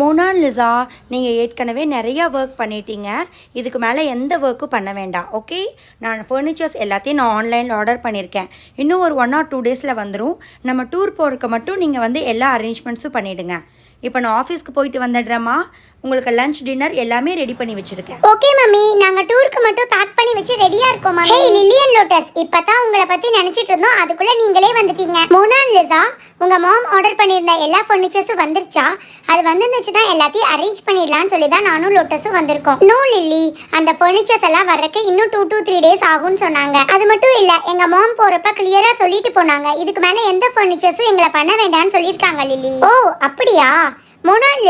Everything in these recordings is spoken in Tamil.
மோனாலிசா நீங்கள் ஏற்கனவே நிறையா ஒர்க் பண்ணிட்டீங்க. இதுக்கு மேலே எந்த ஒர்க்கும் பண்ண வேண்டாம் ஓகே நான் ஃபர்னிச்சர்ஸ் எல்லாத்தையும் நான் ஆன்லைனில் ஆர்டர் பண்ணியிருக்கேன் இன்னும் ஒரு ஒன் ஆர் டூ டேஸில் வந்துடும் நம்ம டூர் போகிறதுக்கு மட்டும் நீங்கள் வந்து எல்லா அரேஞ்ச்மெண்ட்ஸும் பண்ணிவிடுங்க இப்போ நான் ஆஃபீஸ்க்கு போயிட்டு வந்துடுறேம்மா உங்களுக்கு லஞ்ச் டின்னர் எல்லாமே ரெடி பண்ணி வச்சுருக்கேன். Okay mummy. நாங்கள் டூர் மட்டும் பேக் பண்ணி வச்சு ரெடியா இருக்கோம் ஹே லில்லியன் லோட்டஸ் இப்பதான் உங்களை பத்தி நினைச்சிட்டு இருந்தோம். அதுக்குள்ள நீங்களே வந்துட்டீங்க. மோனான் லிசா உங்க மாம் ஆர்டர் பண்ணியிருந்த எல்லா ஃபர்னிச்சர்ஸும் வந்துருச்சா? அது வந்துருந்துச்சுன்னா எல்லாத்தையும் அரேஞ்ச் பண்ணிடலாம்னு சொல்லி தான் நானும் லோட்டஸும் வந்திருக்கோம். நோ லில்லி அந்த ஃபர்னிச்சர்ஸ் எல்லாம் வர்றதுக்கு இன்னும் டூ டூ த்ரீ டேஸ் ஆகும்னு சொன்னாங்க. அது மட்டும் இல்ல எங்க மாம் போறப்ப கிளியரா சொல்லிட்டு போனாங்க. இதுக்கு மேல எந்த ஃபர்னிச்சர்ஸும் எங்களை பண்ண வேண்டாம்னு சொல்லியிருக்காங்க லில்லி ஓ அப்படியா? மோனான்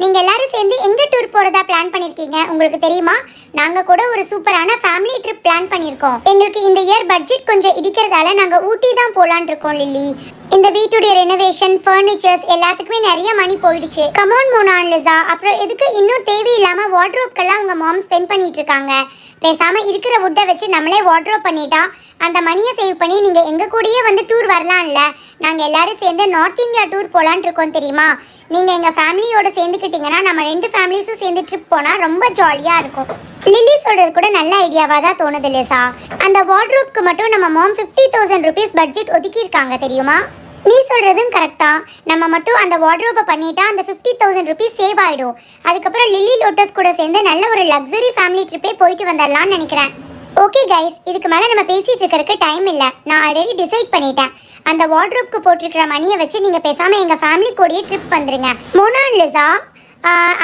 நீங்கள் எல்லாரும் சேர்ந்து எங்கே டூர் போகிறதா பிளான் பண்ணிருக்கீங்க? உங்களுக்கு தெரியுமா? நாங்கள் கூட ஒரு சூப்பரான ஃபேமிலி ட்ரிப் பிளான் பண்ணியிருக்கோம் எங்களுக்கு இந்த இயர் பட்ஜெட் கொஞ்சம் இடிக்கிறதால நாங்கள் ஊட்டி தான் போகலான் இருக்கோம் லில்லி. இந்த வீட்டுடைய ரெனோவேஷன் ஃபர்னிச்சர்ஸ் எல்லாத்துக்குமே நிறைய மணி போயிடுச்சு. கமோன் மோனான் லிசா அப்புறம் எதுக்கு இன்னும் தேவையில்லாம வார்ட்ரோப்க்கெல்லாம் உங்க மாம் ஸ்பெண்ட் பண்ணிட்டு இருக்காங்க? பேசாம இருக்கிற வுட்டை வச்சு நம்மளே வார்ட்ரோப் பண்ணிட்டா அந்த மணியை சேவ் பண்ணி நீங்க எங்க கூடயே வந்து டூர் வரலாம்ல? நாங்க எல்லாரும் சேர்ந்து நார்த் இந்தியா டூர் போலான் இருக்கோம் தெரியுமா? நீங்கள் எங்கள் ஃபேமிலியோட சேர்ந்துக்கிட்டிங்கன்னா நம்ம ரெண்டு ஃபேமிலிஸும் சேர்ந்து ட்ரிப் போனால் ரொம்ப ஜாலியாக இருக்கும். லில்லி சொல்கிறது கூட நல்ல ஐடியாவாக தான் தோணுது லேசா அந்த வார்ட்ரோப்க்கு மட்டும் நம்ம mom fifty thousand rupees budget ஒதுக்கியிருக்காங்க தெரியுமா? நீ சொல்கிறதும் கரெக்டாக நம்ம மட்டும் அந்த வார்ட்ரோப்பை பண்ணிட்டா அந்த ஃபிஃப்டி தௌசண்ட் ருபீஸ் சேவ் ஆயிடும். அதுக்கப்புறம் லில்லி லோட்டஸ் கூட சேர்ந்து நல்ல ஒரு லக்ஸரி ஃபேமிலி ட்ரிப்பே போயிட்டு வந்துடலாம்னு நினைக்கிறேன். ஓகே கைஸ் இதுக்கு மேலே நம்ம பேசிகிட்டு இருக்கறதுக்கு டைம் இல்லை. நான் ஆல்ரெடி டிசைட் பண்ணிட்டேன். அந்த வார்ட்ரோப்க்கு போட்டிருக்கிற மணியை வச்சு நீங்கள் பேசாமல் எங்கள் ஃபேமிலி கூடயே ட்ரிப் வந்துருங்க. மோனான் லிசா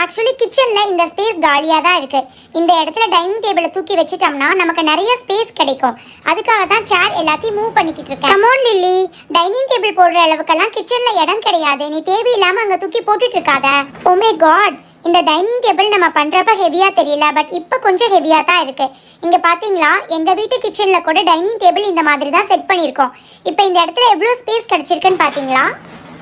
ஆக்சுவலி கிச்சனில் இந்த ஸ்பேஸ் காலியாக தான் இருக்குது இந்த இடத்துல டைனிங் டேபிளை தூக்கி வச்சுட்டோம்னா நமக்கு நிறைய ஸ்பேஸ் கிடைக்கும். அதுக்காக தான் சேர் எல்லாத்தையும் மூவ் பண்ணிக்கிட்டு இருக்கேன். கமோன் லில்லி டைனிங் டேபிள் போடுற அளவுக்கெல்லாம் கிச்சனில் இடம் கிடையாது. நீ தேவையில்லாமல் அங்கே தூக்கி போட்டுட்டு இருக்காத. Oh ஓமே காட் இந்த டைனிங் டேபிள் நம்ம பண்ணுறப்ப ஹெவியாக தெரியல பட் இப்போ கொஞ்சம் ஹெவியாக தான் இருக்குது இங்கே பார்த்தீங்களா எங்கள் வீட்டு கிச்சனில் கூட டைனிங் டேபிள் இந்த மாதிரி தான் செட் பண்ணியிருக்கோம். இப்போ இந்த இடத்துல எவ்வளோ ஸ்பேஸ் கிடச்சிருக்குன்னு பார்த்தீங்களா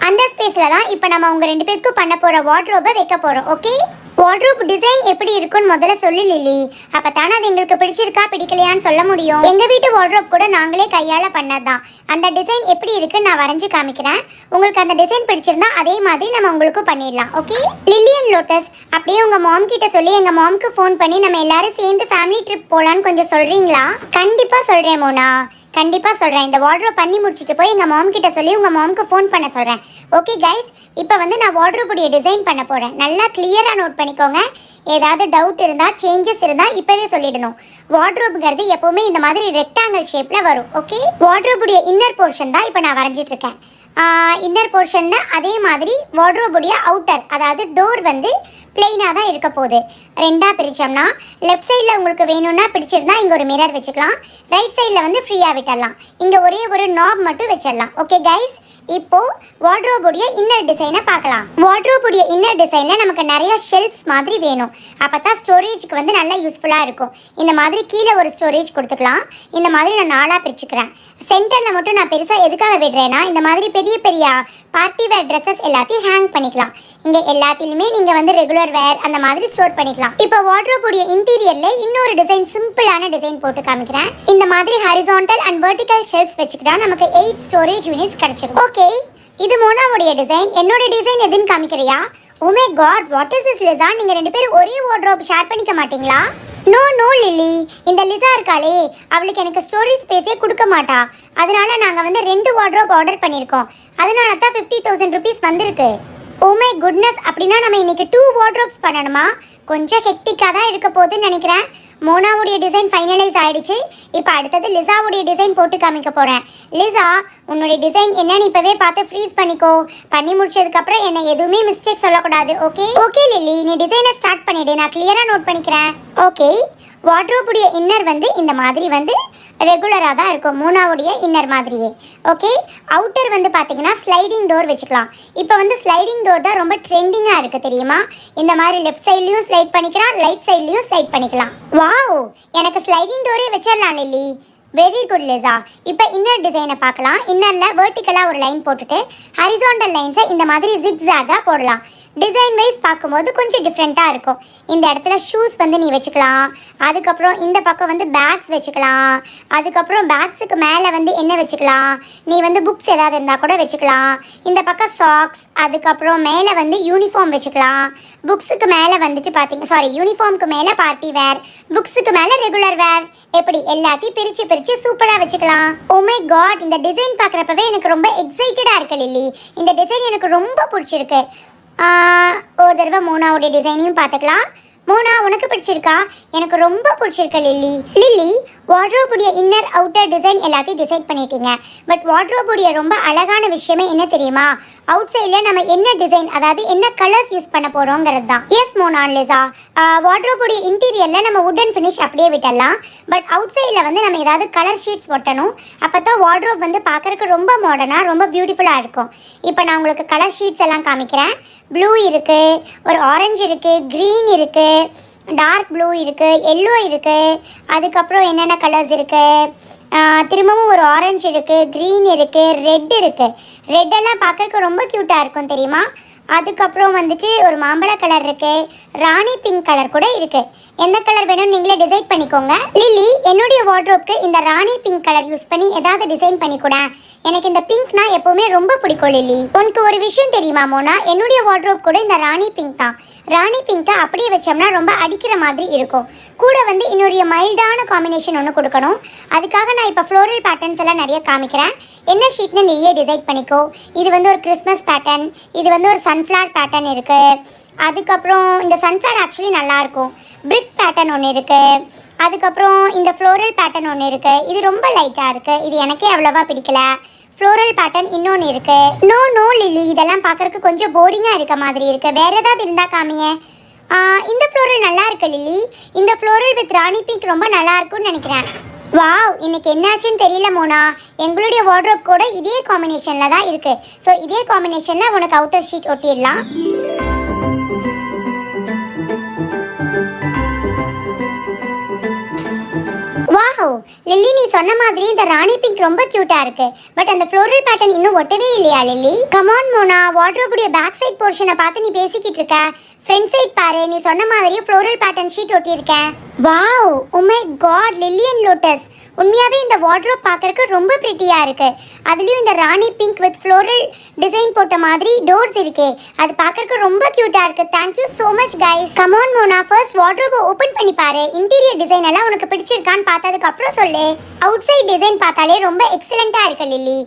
அந்த ஸ்பேஸில் தான் இப்போ நம்ம உங்கள் ரெண்டு பேருக்கும் பண்ண போகிற வார்ட்ரோபை வைக்க போகிறோம் ஓகே வார்ட்ரோப் டிசைன் எப்படி இருக்குன்னு முதல்ல சொல்லு லில்லி. அப்போ தானே அது எங்களுக்கு பிடிச்சிருக்கா பிடிக்கலையான்னு சொல்ல முடியும். எங்கள் வீட்டு வார்ட்ரோப் கூட நாங்களே கையால் பண்ணதுதான். அந்த டிசைன் எப்படி இருக்குன்னு நான் வரைஞ்சு காமிக்கிறேன். உங்களுக்கு அந்த டிசைன் பிடிச்சிருந்தா அதே மாதிரி நம்ம உங்களுக்கு பண்ணிடலாம் ஓகே லில்லியன் லோட்டஸ் அப்படியே உங்கள் மாம் கிட்ட சொல்லி எங்கள் மாம்க்கு ஃபோன் பண்ணி நம்ம எல்லாரும் சேர்ந்து ஃபேமிலி ட்ரிப் போகலான்னு கொஞ்சம் சொல்கிறீங்களா கண்டிப்பாக சொல்கிறேன் மோனா. கண்டிப்பாக சொல்கிறேன் இந்த வார்ட்ரோப் பண்ணி முடிச்சுட்டு போய் எங்கள் மாம் கிட்ட சொல்லி உங்கள் மாம்க்கு ஃபோன் பண்ண சொல்கிறேன் ஓகே கைஸ் இப்போ வந்து நான் வார்ட்ரோப்புடைய டிசைன் பண்ண போகிறேன் நல்லா கிளியராக நோட் பண்ணிக்கோங்க. ஏதாவது டவுட் இருந்தால் சேஞ்சஸ் இருந்தால் இப்போவே சொல்லிடணும். வார்ட்ரோப்புங்கிறது எப்போவுமே இந்த மாதிரி ரெக்டாங்கிள் ஷேப்பில் வரும். ஓகே வார்ட்ரோப்புடைய இன்னர் போர்ஷன் தான் இப்போ நான் வரைஞ்சிட்ருக்கேன் இன்னர் போர்ஷன்னா அதே மாதிரி வார்ட்ரோபுடைய அவுட்டர் அதாவது டோர் வந்து பிளெயினாக தான் இருக்க போகுது. ரெண்டாக பிரித்தோம்னா லெஃப்ட் சைடில் உங்களுக்கு வேணும்னா பிடிச்சிருந்தா இங்கே ஒரு மிரர் வச்சுக்கலாம். ரைட் சைடில் வந்து ஃப்ரீயாக விட்டுடலாம். இங்கே ஒரே ஒரு நாப் மட்டும் வச்சிடலாம். ஓகே கைஸ் இப்போ வார்ட்ரோபுடைய இன்னர் டிசைனை பார்க்கலாம். வார்ட்ரோபுடைய இன்னர் டிசைனில் நமக்கு நிறைய ஷெல்ஃப்ஸ் மாதிரி வேணும். அப்போ தான் ஸ்டோரேஜ்க்கு வந்து நல்லா யூஸ்ஃபுல்லாக இருக்கும். இந்த மாதிரி கீழே ஒரு ஸ்டோரேஜ் கொடுத்துக்கலாம். இந்த மாதிரி நான் நாலாக பிரிச்சுக்கிறேன். சென்டரில் மட்டும் நான் பெருசாக எதுக்காக விடுறேன்னா இந்த மாதிரி பெரிய பெரிய பார்ட்டி வேர் ட்ரெஸ்ஸஸ் எல்லாத்தையும் ஹேங் பண்ணிக்கலாம். இங்கே எல்லாத்திலுமே நீங்கள் வந்து ரெகுலர் வேர் அந்த மாதிரி ஸ்டோர் பண்ணிக்கலாம். இப்போ வார்ட்ரோபுடைய இன்டீரியரில் இன்னொரு டிசைன் சிம்பிளான டிசைன் போட்டு காமிக்கிறேன். இந்த மாதிரி ஹரிசாண்டல் அண்ட் வெர்டிகல் ஷெல்ஃப்ஸ் வச்சுக்கிட்டா நமக்கு எயிட் ஸ்டோரேஜ் யூனிட்ஸ் கிடச்சிருக்கும் ஓகே இது மோனாவுடைய டிசைன் என்னோட டிசைன் எதுன்னு காமிக்கிறியா? Oh my god what is this Lisa நீங்க ரெண்டு பேரும் ஒரே வார்ட்ரோப் ஷேர் பண்ணிக்க மாட்டீங்களா? நோ நோ லில்லி இந்த லிசா இருக்காளே அவளுக்கு எனக்கு ஸ்டோரேஜ் ஸ்பேஸே கொடுக்க மாட்டா. அதனால நாங்கள் வந்து ரெண்டு வார்ட்ரோப் ஆர்டர் பண்ணியிருக்கோம். அதனால தான் ஃபிஃப்டி தௌசண்ட் ருபீஸ் வந்திருக்கு. ஓ மை குட்னஸ் அப்படின்னா நம்ம இன்றைக்கி டூ வார்ட்ரோப்ஸ் பண்ணணுமா? கொஞ்சம் ஹெக்டிக்காக தான் இருக்க போகுதுன்னு நினைக்கிறேன். மோனாவுடைய டிசைன் ஃபைனலைஸ் ஆகிடுச்சு இப்போ அடுத்தது லிசாவுடைய டிசைன் போட்டு காமிக்க போகிறேன் லிசா உன்னுடைய டிசைன் என்னன்னு இப்போவே பார்த்து ஃப்ரீஸ் பண்ணிக்கோ. பண்ணி முடிச்சதுக்கப்புறம் என்ன எதுவுமே மிஸ்டேக் சொல்லக்கூடாது ஓகே ஓகே லில்லி நீ டிசைனை ஸ்டார்ட் பண்ணிவிடு நான் கிளியராக நோட் பண்ணிக்கிறேன். ஓகே வார்ட்ரோப்புடைய இன்னர் வந்து இந்த மாதிரி வந்து ரெகுலராக தான் இருக்கும். மூணாவுடைய இன்னர் மாதிரியே. ஓகே அவுட்டர் வந்து பார்த்தீங்கன்னா ஸ்லைடிங் டோர் வச்சுக்கலாம். இப்போ வந்து ஸ்லைடிங் டோர் தான் ரொம்ப ட்ரெண்டிங்காக இருக்குது தெரியுமா? இந்த மாதிரி லெஃப்ட் சைட்லேயும் ஸ்லைட் பண்ணிக்கலாம் ரைட் சைட்லேயும் ஸ்லைட் பண்ணிக்கலாம். வாவ் எனக்கு ஸ்லைடிங் டோரே வச்சிடலாம் லில்லி. Very good Lisa. இப்போ இன்னர் டிசைனை பார்க்கலாம். இன்னரில் வேர்ட்டிக்கலாக ஒரு லைன் போட்டுட்டு ஹரிசோண்டல் லைன்ஸை இந்த மாதிரி ஜிக்ஸாக போடலாம். டிசைன் வைஸ் பார்க்கும்போது கொஞ்சம் டிஃப்ரெண்ட்டாக இருக்கும். இந்த இடத்துல ஷூஸ் வந்து நீ வச்சுக்கலாம். அதுக்கப்புறம் இந்த பக்கம் வந்து பேக்ஸ் வச்சுக்கலாம். அதுக்கப்புறம் பேக்ஸுக்கு மேலே வந்து என்ன வச்சுக்கலாம்? நீ வந்து புக்ஸ் ஏதாவது இருந்தால் கூட வச்சுக்கலாம். இந்த பக்கம் சாக்ஸ் அதுக்கப்புறம் மேலே வந்து யூனிஃபார்ம் வச்சுக்கலாம். புக்ஸுக்கு மேலே வந்துட்டு பார்த்தீங்க சாரி யூனிஃபார்முக்கு மேலே பார்ட்டி வேர் புக்ஸுக்கு மேலே ரெகுலர் வேர் எப்படி எல்லாத்தையும் பிரித்து பிரித்து சூப்பராக வச்சுக்கலாம். Oh ஓமே காட் இந்த டிசைன் பார்க்குறப்பவே எனக்கு ரொம்ப எக்ஸைட்டடாக இருக்கு லில்லி. இந்த டிசைன் எனக்கு ரொம்ப பிடிச்சிருக்கு. ஒரு தடவை மூணாவுடைய டிசைனையும் பார்த்துக்கலாம். மோனா உனக்கு பிடிச்சிருக்கா? எனக்கு ரொம்ப பிடிச்சிருக்கு லில்லி. லில்லி வார்ட்ரோபுடைய இன்னர் அவுட்டர் டிசைன் எல்லாத்தையும் டிசைட் பண்ணிட்டீங்க. பட் வார்ட்ரோபுடைய ரொம்ப அழகான விஷயமே என்ன தெரியுமா? அவுட் சைடில் நம்ம என்ன டிசைன் அதாவது என்ன கலர்ஸ் யூஸ் பண்ண போகிறோங்கிறது தான். Yes Mona Lisa. வார்ட்ரோபுடைய இன்டீரியரில் நம்ம உட்டன் ஃபினிஷ் அப்படியே விட்டலாம் பட் அவுட் சைடில் வந்து நம்ம ஏதாவது கலர் ஷீட்ஸ் ஒட்டணும். அப்போ தான் வார்ட்ரோப் வந்து பார்க்குறக்கு ரொம்ப மாடர்னாக ரொம்ப பியூட்டிஃபுல்லாக இருக்கும். இப்போ நான் உங்களுக்கு கலர் ஷீட்ஸ் எல்லாம் காமிக்கிறேன். ப்ளூ இருக்குது ஒரு ஆரஞ்சு இருக்குது க்ரீன் இருக்குது டார்க் ப்ளூ இருக்குது எல்லோ இருக்குது அதுக்கப்புறம் என்னென்ன கலர்ஸ் இருக்குது திரும்பவும் ஒரு ஆரஞ்சு இருக்குது க்ரீன் இருக்குது ரெட் இருக்குது ரெட்டெல்லாம் பார்க்குறக்கு ரொம்ப க்யூட்டாக இருக்கும் தெரியுமா? அதுக்கப்புறம் வந்துட்டு ஒரு மாம்பழ கலர் இருக்குது ராணி பிங்க் கலர் கூட இருக்குது எந்த கலர் வேணும்னு நீங்களே டிசைட் பண்ணிக்கோங்க. லில்லி என்னுடைய வார்ட்ரோப்க்கு இந்த ராணி பிங்க் கலர் யூஸ் பண்ணி ஏதாவது டிசைன் பண்ணி கூட. எனக்கு இந்த பிங்க்னா எப்போவுமே ரொம்ப பிடிக்கும் லில்லி உனக்கு ஒரு விஷயம் தெரியுமா மோனா? என்னுடைய வார்ட்ரோப் கூட இந்த ராணி பிங்க் தான். ராணி பிங்க்கை அப்படியே வச்சோம்னா ரொம்ப அடிக்கிற மாதிரி இருக்கும். கூட வந்து என்னுடைய மைல்டான காம்பினேஷன் ஒன்று கொடுக்கணும். அதுக்காக நான் இப்போ ஃப்ளோரல் பேட்டர்ன்ஸ் எல்லாம் நிறைய காமிக்கிறேன். என்ன ஷீட்னு நீயே டிசைட் பண்ணிக்கோ. இது வந்து ஒரு கிறிஸ்மஸ் பேட்டர்ன் இது வந்து ஒரு சன்ஃப்ளவர் பேட்டர்ன் இருக்குது அதுக்கப்புறம் இந்த சன்ஃப்ளவர் ஆக்சுவலி நல்லாயிருக்கும் பிரிக் பேட்டர்ன் ஒன்று இருக்குது அதுக்கப்புறம் இந்த ஃப்ளோரல் பேட்டர்ன் ஒன்று இருக்குது இது ரொம்ப லைட்டாக இருக்குது இது எனக்கே அவ்வளோவா பிடிக்கல. ஃப்ளோரல் பேட்டர்ன் இன்னொன்று இருக்குது நோ நோ லில்லி இதெல்லாம் பார்க்குறக்கு கொஞ்சம் போரிங்காக இருக்க மாதிரி இருக்குது வேறு ஏதாவது இருந்தால் காமியே. இந்த ஃப்ளோரல் நல்லா இருக்கு லில்லி இந்த ஃப்ளோரல் வித் ராணி பிங்க் ரொம்ப நல்லா இருக்கும்னு நினைக்கிறேன். வாவ் இன்னைக்கு என்னாச்சுன்னு தெரியல மோனா. எங்களுடைய வார்ட்ரோப் கூட இதே காம்பினேஷனில் தான் இருக்குது ஸோ இதே காம்பினேஷனில் உனக்கு அவுட்டர் ஷீட் ஒட்டிடலாம். வாஹோ லில்லி நீ சொன்ன மாதிரி இந்த ராணி பிங்க் ரொம்ப கியூட்டா இருக்கு. பட் அந்த ஃப்ளோரல் பேட்டர்ன் இன்னும் ஒட்டவே இல்லையா லில்லி? கமான் மோனா வாட்ரோபுடைய பேக் சைட் போர்ஷனை பார்த்து நீ பேசிக்கிட்டு இருக்க. ஃப்ரண்ட் சைட் பாரு. நீ சொன்ன மாதிரி floral pattern sheet ஒட்டியிருக்கேன். Wow oh my god Lillian lotus உண்மையாகவே இந்த வார்ட்ரோப் பார்க்குறக்கு ரொம்ப ப்ரிட்டியாக இருக்குது அதுலேயும் இந்த rani pink with floral design போட்ட மாதிரி டோர்ஸ் இருக்கே. அது பார்க்குறக்கு ரொம்ப க்யூட்டாக இருக்குது thank you so much guys come on Mona first wardrobe open பண்ணி பாரு. இன்டீரியர் டிசைன் எல்லாம் உனக்கு பிடிச்சிருக்கான்னு பார்த்ததுக்கப்புறம் சொல்லு. அவுட் சைட் டிசைன் பார்த்தாலே ரொம்ப எக்ஸலண்ட்டாக இருக்கு லில்லி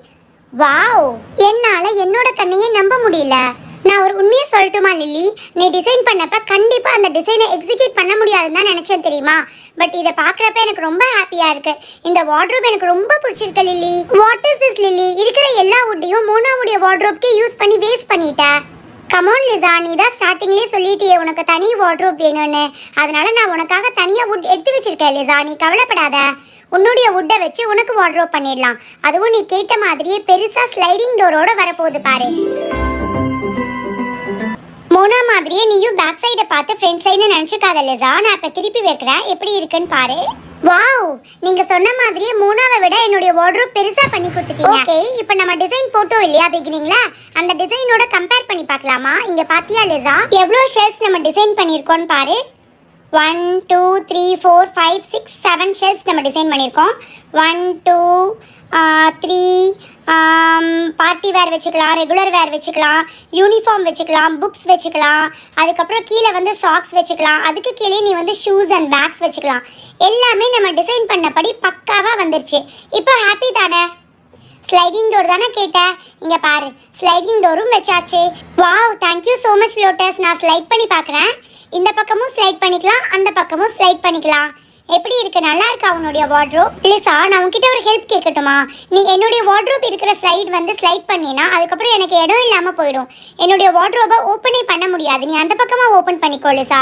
வாவ் என்னால் என்னோட கண்ணையே நம்ப முடியல. நான் ஒரு உண்மையை சொல்லட்டுமா லில்லி? நீ டிசைன் பண்ணப்ப கண்டிப்பாக அந்த டிசைனை எக்ஸிக்யூட் பண்ண முடியாதுன்னு தான் நினைச்சேன் தெரியுமா? பட் இதை பார்க்குறப்ப எனக்கு ரொம்ப ஹாப்பியாக இருக்கு. இந்த வார்ட்ரோப் எனக்கு ரொம்ப பிடிச்சிருக்கு Lilly. What is this Lilly? இருக்கிற எல்லா வுட்டையும் மோனாவுடைய வார்ட்ரோப்க்கே யூஸ் பண்ணி வேஸ்ட் பண்ணிட்டேன் கமோன் லிசா நீ தான் ஸ்டார்டிங்லேயே சொல்லிட்டியே உனக்கு தனி வார்ட்ரோப் வேணும்னு. அதனால நான் உனக்காக தனியாக வுட் எடுத்து வச்சிருக்கேன் லிசா நீ கவலைப்படாத. உன்னுடைய வுட்டை வச்சு உனக்கு வார்ட்ரோப் பண்ணிடலாம். அதுவும் நீ கேட்ட மாதிரியே பெருசாக ஸ்லைடிங் டோரோடு வரப்போகுது பாரு. மோனா மாதிரியே நீயும் பேக் சைடை பார்த்து ஃப்ரண்ட் சைடுன்னு நினச்சிக்காத லிசா. நான் இப்போ திருப்பி வைக்கிறேன். எப்படி இருக்குன்னு பாரு. வாவ் நீங்க சொன்ன மாதிரியே மூணாவை விட என்னுடைய வார்ட்ரோப் பெருசா பண்ணி கொடுத்துட்டீங்க. ஓகே இப்போ நம்ம டிசைன் போட்டோம் இல்லையா பிகினிங்ல? அந்த டிசைனோட கம்பேர் பண்ணி பார்க்கலாமா? இங்க பாத்தியா லிசா? எவ்வளோ ஷெல்ஃப்ஸ் நம்ம டிசைன் பண்ணியிருக்கோம்னு பாரு. One two three four five six seven shelves நம்ம டிசைன் பண்ணியிருக்கோம் one two three party wear வச்சுக்கலாம் ரெகுலர் வேர் வச்சுக்கலாம் யூனிஃபார்ம் வச்சுக்கலாம் புக்ஸ் வச்சுக்கலாம் அதுக்கப்புறம் கீழே வந்து சாக்ஸ் வச்சுக்கலாம் அதுக்கு கீழே நீ வந்து ஷூஸ் அண்ட் பேக்ஸ் வச்சுக்கலாம். எல்லாமே நம்ம டிசைன் பண்ணபடி பக்காவாக வந்துருச்சு. இப்போ ஹாப்பி தானே? ஸ்லைடிங் டோர் தானே கேட்டேன் இங்கே பாரு ஸ்லைடிங் டோரும் வச்சாச்சு. Wow thank you so much Lotus நான் ஸ்லைட் பண்ணி பார்க்குறேன். இந்த பக்கமும் ஸ்லைட் பண்ணிக்கலாம் அந்த பக்கமும் ஸ்லைட் பண்ணிக்கலாம். எப்படி இருக்கு? நல்லா இருக்கா உன்னுடைய வார்ட்ரோப் லிசா நான் உன்கிட்ட ஒரு ஹெல்ப் கேட்கட்டுமா? நீ என்னுடைய வார்ட்ரோப் இருக்கிற ஸ்லைட் வந்து ஸ்லைட் பண்ணினா அதுக்கப்புறம் எனக்கு இடம் இல்லாமல் போயிடும். என்னுடைய வார்ட்ரோபை ஓப்பனே பண்ண முடியாது. நீ அந்த பக்கமாக ஓப்பன் பண்ணிக்கோ Lisa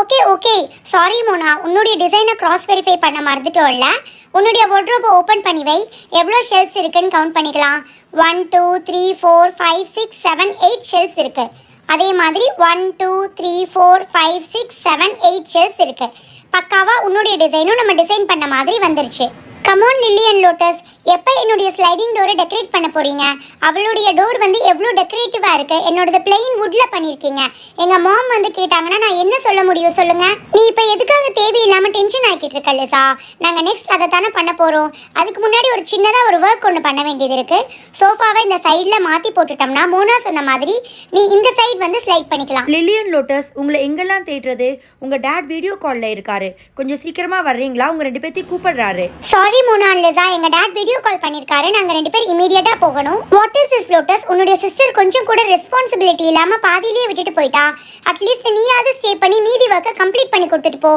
okay okay sorry Mona. உன்னுடைய டிசைனை கிராஸ் வெரிஃபை பண்ண மறந்துட்டோம்ல உன்னுடைய வார்ட்ரோப்பை ஓப்பன் பண்ணி வை. எவ்வளோ ஷெல்ஃப்ஸ் இருக்குன்னு கவுண்ட் பண்ணிக்கலாம். One two three four five six seven eight shelves இருக்குது அதே மாதிரி one two three four five six seven eight shelves இருக்குது பக்காவாக உன்னுடைய டிசைனும் நம்ம டிசைன் பண்ண மாதிரி வந்துருச்சு. கமோன் லில்லி அண்ட் லோட்டஸ் எப்போ என்னுடைய ஸ்லைடிங் டோரை டெக்கரேட் பண்ண போறீங்க? அவளுடைய டோர் வந்து எவ்வளோ டெக்கரேட்டிவாக இருக்கு? என்னோடது பிளெயின் வுட்ல பண்ணியிருக்கீங்க எங்க மாம் வந்து கேட்டாங்கன்னா நான் என்ன சொல்ல முடியும் சொல்லுங்க? நீ இப்போ எதுக்காக தேவையில்லாம டென்ஷன் ஆக்கிட்டு இருக்க லிசா நாங்கள் நெக்ஸ்ட் அதை தானே பண்ண போறோம். அதுக்கு முன்னாடி ஒரு சின்னதாக ஒரு ஒர்க் ஒன்று பண்ண வேண்டியது இருக்கு. சோஃபாவை இந்த சைடில் மாற்றி போட்டுட்டோம்னா மோனா சொன்ன மாதிரி நீ இந்த சைடு வந்து ஸ்லைட் பண்ணிக்கலாம். லில்லியன் லோட்டஸ் உங்களை எங்கெல்லாம் தேடுறது? உங்கள் டேட் வீடியோ காலில் இருக்காரு. கொஞ்சம் சீக்கிரமாக வர்றீங்களா? உங்கள் ரெண்டு பேர்த்தையும் கூப்பிடுறாரு. சாரி மோனான் லிசா எங்க டாட் வீடியோ கால் பண்ணிருக்காரு. நாங்க ரெண்டு பேரும் இமீடியட்டா போகணும். வாட் இஸ் திஸ் லோட்டஸ் உன்னுடைய சிஸ்டர் கொஞ்சம் கூட ரெஸ்பான்சிபிலிட்டி இல்லாம பாதியிலேயே விட்டுட்டு போயிட்டா. அட்லீஸ்ட் நீயாவது ஸ்டே பண்ணி மீதி ஒர்க்கை கம்ப்ளீட் பண்ணி கொடுத்துட்டு போ.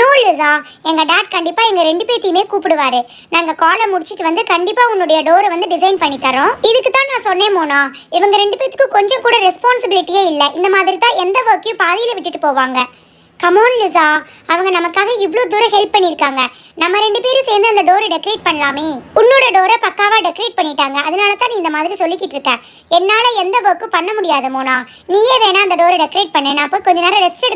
நோ லிசா எங்க டாட் கண்டிப்பா எங்க ரெண்டு பேர்த்தையுமே கூப்பிடுவாரு. நாங்க காலை முடிச்சிட்டு வந்து கண்டிப்பா உன்னுடைய டோரை வந்து டிசைன் பண்ணி தரோம். இதுக்கு தான் நான் சொன்னேன் மோனா. இவங்க ரெண்டு பேத்துக்கு கொஞ்சம் கூட ரெஸ்பான்சிபிலிட்டியே இல்லை. இந்த மாதிரி தான் எந்த ஒர்க்கையும் பாதியில விட்டுட்டு போவாங்க. கமோன் லிசா அவங்க நமக்காக இவ்வளோ தூரம் ஹெல்ப் பண்ணியிருக்காங்க. நம்ம ரெண்டு பேரும் சேர்ந்து அந்த டோரை டெக்கரேட் பண்ணலாமே. உன்னோட டோரை பக்காவாக டெக்கரேட் பண்ணிட்டாங்க. அதனால தான் நீ இந்த மாதிரி சொல்லிக்கிட்டு இருக்க. என்னால் எந்த ஒர்க்கும் பண்ண முடியாது மோனா. நீயே வேணா அந்த டோரை டெக்கரேட் பண்ண. நான் போய் கொஞ்ச நேரம் ரெஸ்ட்